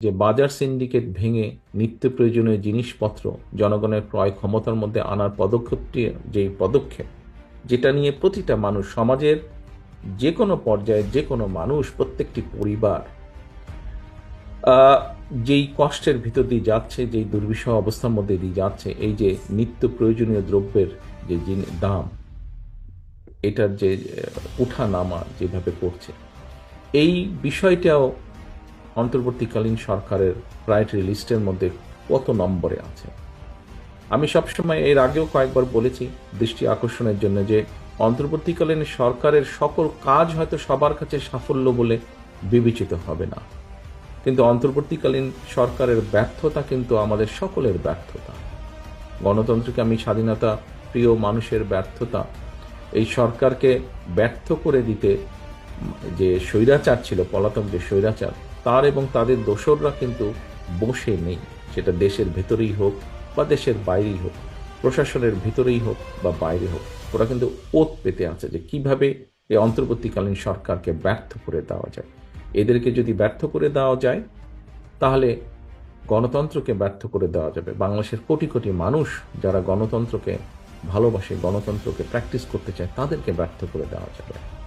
যে বাজার সিন্ডিকেট ভেঙে নিত্য প্রয়োজনীয় জিনিসপত্র জনগণের ক্রয় ক্ষমতার মধ্যে আনার পদক্ষেপটি, যেই পদক্ষেপ, যেটা নিয়ে প্রতিটা মানুষ, সমাজের যে কোনো পর্যায়ে যে কোনো মানুষ, প্রত্যেকটি পরিবার যেই কষ্টের ভিতর দিয়ে যাচ্ছে, যেই দুর্বিষহ অবস্থার মধ্যে দিয়ে যাচ্ছে, এই যে নিত্য প্রয়োজনীয় দ্রব্যের যে দাম, এটার যে উঠা নামা যেভাবে করছে, এই বিষয়টাও অন্তর্বর্তীকালীন সরকারের প্রায়োরিটি লিস্টের মধ্যে কত নম্বরে আছে? আমি সবসময় এর আগেও কয়েকবার বলেছি, দৃষ্টি আকর্ষণের জন্য যে অন্তর্বর্তীকালীন সরকারের সকল কাজ হয়তো সবার কাছে সাফল্য বলে বিবেচিত হবে না। কিন্তু অন্তর্বর্তীকালীন সরকারের ব্যর্থতা কিন্তু আমাদের সকলের ব্যর্থতা। গণতন্ত্রকে আমি স্বাধীনতা, প্রিয় মানুষের ব্যর্থতা, এই সরকারকে ব্যর্থ করে দিতে যে স্বৈরাচার ছিল, পলাতক যে স্বৈরাচার তার এবং তাদের দোসররা কিন্তু বসে নেই। সেটা দেশের ভেতরেই হোক বা দেশের বাইরেই হোক, প্রশাসনের ভিতরেই হোক বা বাইরে হোক, ওরা কিন্তু ওত পেতে আছে যে কীভাবে এই অন্তর্বর্তীকালীন সরকারকে ব্যর্থ করে দেওয়া যায়। এদেরকে যদি ব্যর্থ করে দেওয়া যায়, তাহলে গণতন্ত্রকে ব্যর্থ করে দেওয়া যাবে। বাংলাদেশের কোটি কোটি মানুষ যারা গণতন্ত্রকে ভালোবাসে, গণতন্ত্রকে প্র্যাকটিস করতে চায়, তাদেরকে ব্যর্থ করে দেওয়া যাবে।